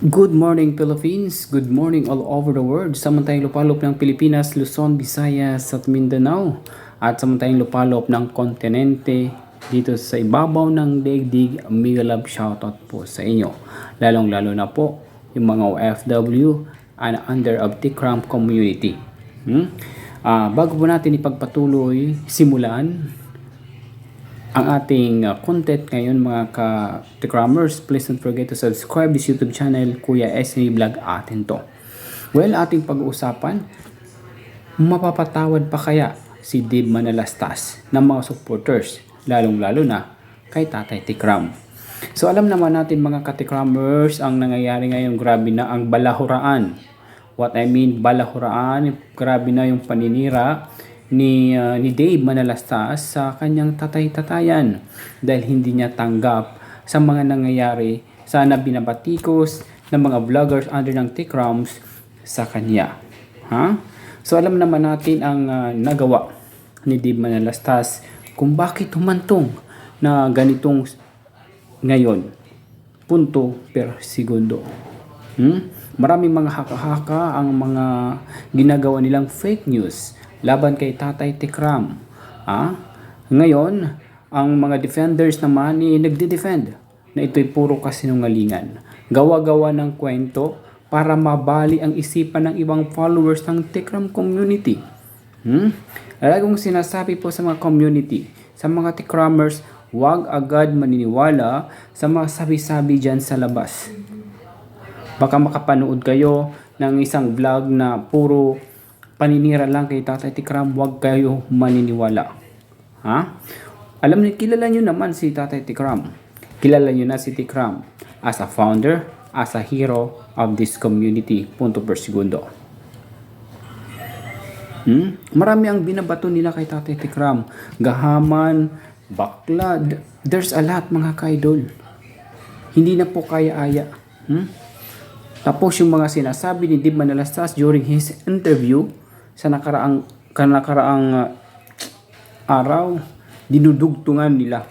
Good morning Philippines, good morning all over the world. Samantayang lupalop ng Pilipinas, Luzon, Visayas at Mindanao. At samantayang lupalop ng kontinente dito sa ibabaw ng daigdig, mega love shoutout po sa inyo. Lalong lalo na po yung mga OFW and under of Tikram community. Hmm? Ah, bago po natin ipagpatuloy, simulan ang ating uh, content ngayon mga ka-Tikramers. Please don't forget to subscribe this YouTube channel, Kuya SME Vlog atin to. Well, ating pag-uusapan, mapapatawad pa kaya si Dave Manalastas ng mga supporters, lalong-lalo na kay Tatay Tikram. So alam naman natin mga ka-Tikramers, ang nangyayari ngayon, grabe na ang balahuraan. What I mean, balahuraan, grabe na yung paninira ni uh, ni Dave Manalastas sa kanyang tatay-tatayan dahil hindi niya tanggap sa mga nangyayari sana binabatikos ng mga vloggers under ng Tikrams sa kanya. Ha? So alam naman natin ang uh, nagawa ni Dave Manalastas kung bakit humantong na ganitong ngayon. Punto per segundo. Hmm? Maraming mga haka-haka ang mga ginagawa nilang fake news laban kay Tatay Tikram. Ah? Ngayon, ang mga defenders naman ay nagde-defend na ito'y puro kasinungalingan. Gawa-gawa ng kwento para mabali ang isipan ng ibang followers ng Tikram community. Hmm? Lagong sinasabi po sa mga community, sa mga Tikramers, huwag agad maniniwala sa mga sabi-sabi dyan sa labas. Baka makapanood kayo ng isang vlog na puro paninira lang kay Tatay Tikram, huwag kayo maniniwala. Ha? Alam niyo, kilala niyo naman si Tatay Tikram. Kilala niyo na si Tikram as a founder, as a hero of this community. Punto per segundo. Hmm? Marami ang binabato nila kay Tatay Tikram. Gahaman, baklad. There's a lot mga kaidol. Hindi na po kaya-aya. Hmm? Tapos yung mga sinasabi ni Dib Manalastas during his interview, sa nakaraang kanakaraang uh, araw dinudugtungan nila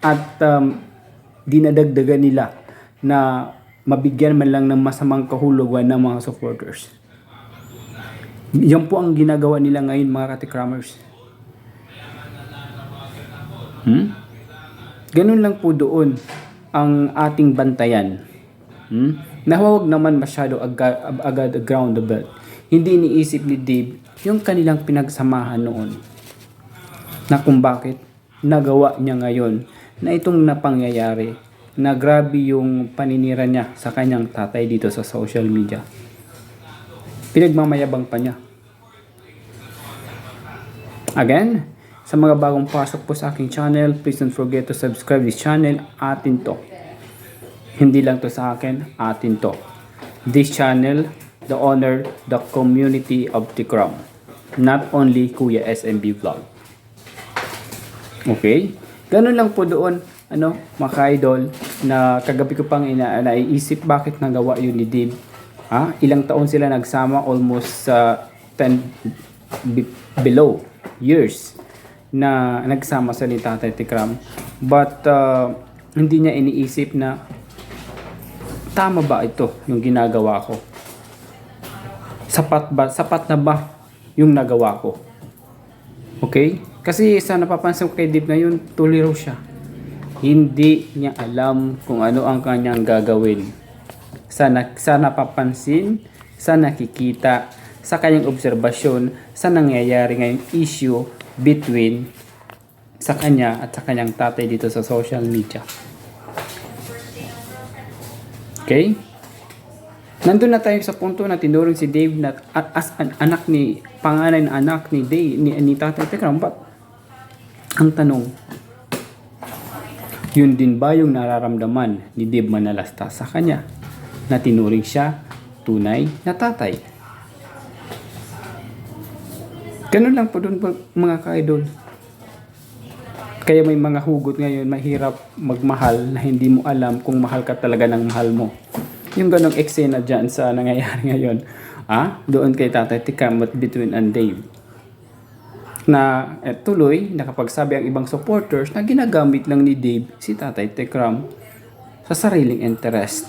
at um, dinadagdagan nila na mabigyan man lang ng masamang kahulugan ng mga supporters. Yan po ang ginagawa nila ngayon mga katikramers. Hmm? Ganun lang po doon ang ating bantayan. Hmm? Nahawag naman masyado agad, agad ground the belt hindi iniisip ni Dave yung kanilang pinagsamahan noon. Na kung bakit nagawa niya ngayon na itong napangyayari na grabe yung paninira niya sa kanyang tatay dito sa social media. Pinagmamayabang pa niya. Again, sa mga bagong pasok po sa aking channel, please don't forget to subscribe this channel. Atin to. Hindi lang to sa akin, atin to. This channel the honor, the community of Tikram. Not only Kuya SMB Vlog. Okay? Ganun lang po doon, ano, mga idol, na kagabi ko pang ina naiisip bakit nagawa yun ni Dib. Ha? Ilang taon sila nagsama, almost uh, 10 below years na nagsama sa ni Tatay Tikram. But uh, hindi niya iniisip na tama ba ito yung ginagawa ko? Sapat ba, sapat na ba yung nagawa ko? Okay? Kasi sa napapansin ko kay Dib ngayon, tuliro siya. Hindi niya alam kung ano ang kanyang gagawin. Sa, na, sa napapansin, sa nakikita, sa kanyang obserbasyon, sa nangyayari ngayong issue between sa kanya at sa kanyang tatay dito sa social media. Okay? Nandun na tayo sa punto na tinuring si Dave na as an anak ni, panganay na anak ni Dave, ni, ni Tatay Tekram. But, ang tanong, yun din ba yung nararamdaman ni Dave Manalasta sa kanya na tinuring siya tunay na tatay? Ganun lang po po, mga ka-idol. Kaya may mga hugot ngayon, mahirap magmahal na hindi mo alam kung mahal ka talaga ng mahal mo yung ganong eksena dyan sa nangyayari ngayon. Ah, doon kay Tatay Tikam at between and Dave. Na eh, tuloy, nakapagsabi ang ibang supporters na ginagamit lang ni Dave si Tatay Tikram sa sariling interest.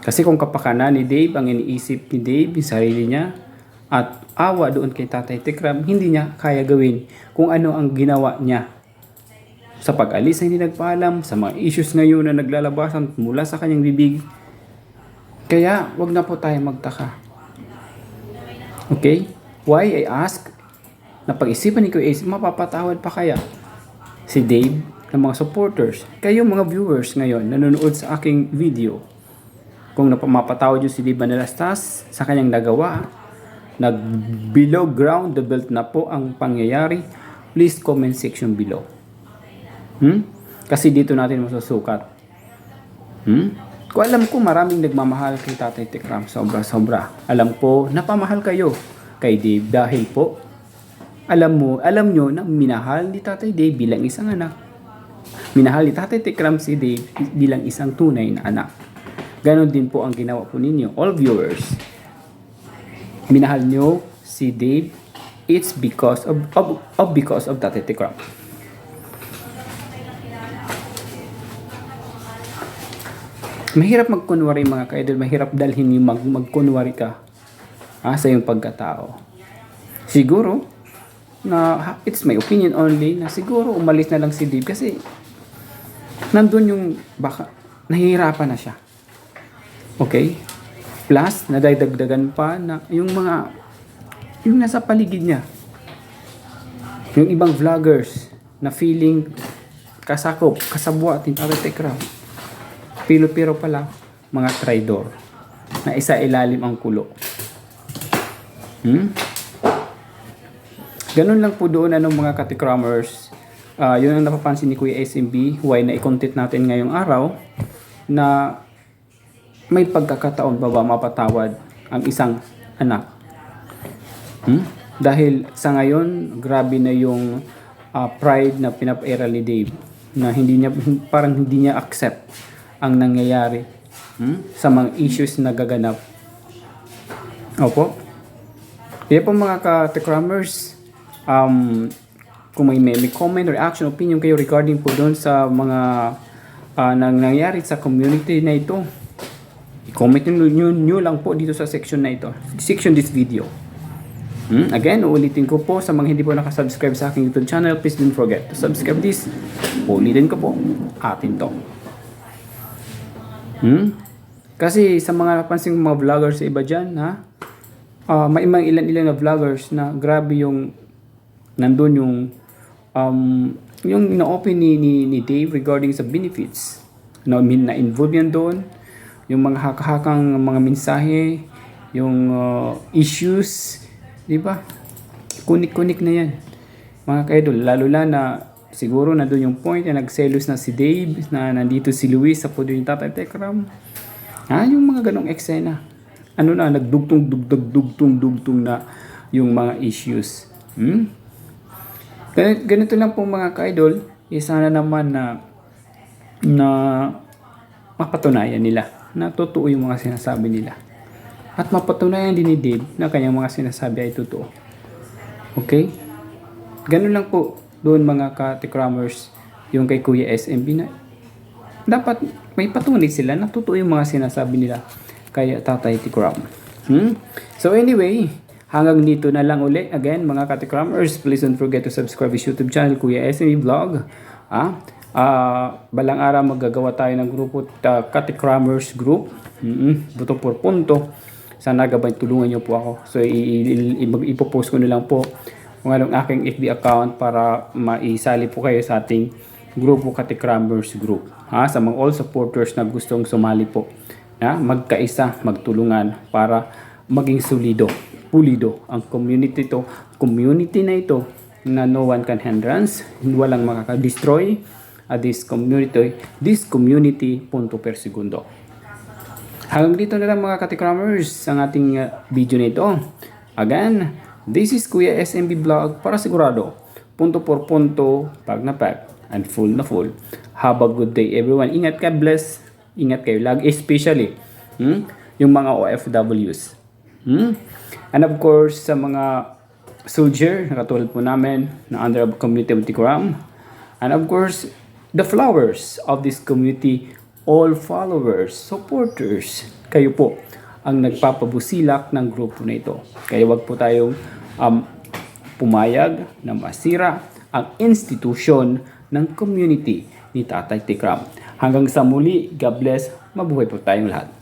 Kasi kung kapakanan ni Dave, ang iniisip ni Dave, yung sarili niya, at awa doon kay Tatay Tikram, hindi niya kaya gawin kung ano ang ginawa niya. Sa pag-alis na hindi nagpaalam, sa mga issues ngayon na naglalabasan mula sa kanyang bibig. Kaya, wag na po tayo magtaka. Okay? Why I ask? Napag-isipan ni Kuya Ace, mapapatawad pa kaya si Dave ng mga supporters? Kayo mga viewers ngayon, nanonood sa aking video. Kung napamapatawad yung si Dave Manalastas sa kanyang nagawa, nag below ground the belt na po ang pangyayari, please comment section below. Hmm? Kasi dito natin masusukat. Hmm? Kung alam ko maraming nagmamahal kay Tatay Tikram, sobra-sobra. Alam ko, napamahal kayo kay Dave dahil po, alam mo, alam nyo na minahal ni Tatay Dave bilang isang anak. Minahal ni Tatay Tikram si Dave bilang isang tunay na anak. Ganon din po ang ginawa po ninyo, all viewers. Minahal nyo si Dave, it's because of, of, of because of Tatay Tikram. Mahirap magkunwari mga kaidol, mahirap dalhin yung mag, magkunwari ka ah, sa iyong pagkatao. Siguro, na it's my opinion only, na siguro umalis na lang si Dave kasi nandun yung baka nahihirapan na siya. Okay? Plus, nadagdagdagan pa na yung mga yung nasa paligid niya. Yung ibang vloggers na feeling kasakop, kasabwa, tinatawag tekra. Pilo-piro pala, mga traidor na isa ilalim ang kulo. Hmm? Ganun lang po doon ano mga katikramers. Ah, yun ang napapansin ni Kuya SMB, why na i-content natin ngayong araw na may pagkakataon ba ba mapatawad ang isang anak. Hmm? Dahil sa ngayon, grabe na yung ah, pride na pinapairal ni Dave na hindi niya parang hindi niya accept ang nangyayari hmm? sa mga issues na gaganap. Opo. Kaya po mga ka-techramers, um, kung may, may, comment, reaction, opinion kayo regarding po doon sa mga ah, nang nangyari sa community na ito, i-comment nyo, nyo, nyo lang po dito sa section na ito. Section this video. Hmm? Again, uulitin ko po sa mga hindi po nakasubscribe sa aking YouTube channel, please don't forget to subscribe this. Uulitin ko po, atin to. Hmm? Kasi sa mga napansin mga vloggers sa iba dyan, ha? Ah, may mga ilan-ilan na vloggers na grabe yung nandun yung um, yung na-open ni, ni, ni Dave regarding sa benefits. Min na involve yan doon. Yung mga hakahakang mga mensahe, yung uh, issues, di ba? Kunik-kunik na yan. Mga kaidol, lalo na na siguro na doon yung point na nagselos na si Dave, na nandito si Luis sa podo yung Tatay Tekram. Ha, yung mga ganong eksena. Ano na, nagdugtong, dugtong, dugtong, dugtong na yung mga issues. Hmm? Ganito, ganito lang po mga ka-idol, eh, sana naman na na mapatunayan nila na totoo yung mga sinasabi nila. At mapatunayan din ni Dave na kanyang mga sinasabi ay totoo. Okay? Ganun lang po doon mga ka-tikramers yung kay Kuya SMB na dapat may patunay sila na totoo yung mga sinasabi nila kay Tatay Tikram. Hmm? So anyway, hanggang dito na lang uli. Again, mga katikramers, please don't forget to subscribe to YouTube channel Kuya SME Vlog. Ah, ah, balang araw maggagawa tayo ng grupo uh, Katikramers Group. Mm Buto por punto. Sana gabay tulungan niyo po ako. So ipopost ko na lang po kung anong aking FB account para maisali po kayo sa ating grupo Katikramers Group. Ha, sa mga all supporters na gustong sumali po na magkaisa, magtulungan para maging solido, pulido ang community to, community na ito na no one can hindrance, walang makaka-destroy at this community, this community punto per segundo. Hanggang dito na lang mga katikramers ang ating uh, video na ito. Again, this is Kuya SMB Vlog para sigurado, punto por punto, pag na pag, and full na full. Have a good day everyone. Ingat ka, bless. Ingat kayo. Lag especially hmm, yung mga OFWs. Hmm? And of course, sa mga soldier na po namin na under the community of Tikram. And of course, the flowers of this community, all followers, supporters, kayo po ang nagpapabusilak ng grupo na ito. Kaya wag po tayong um, pumayag na masira ang institusyon ng community ni Tatay Tikram. Hanggang sa muli, God bless, mabuhay po tayong lahat.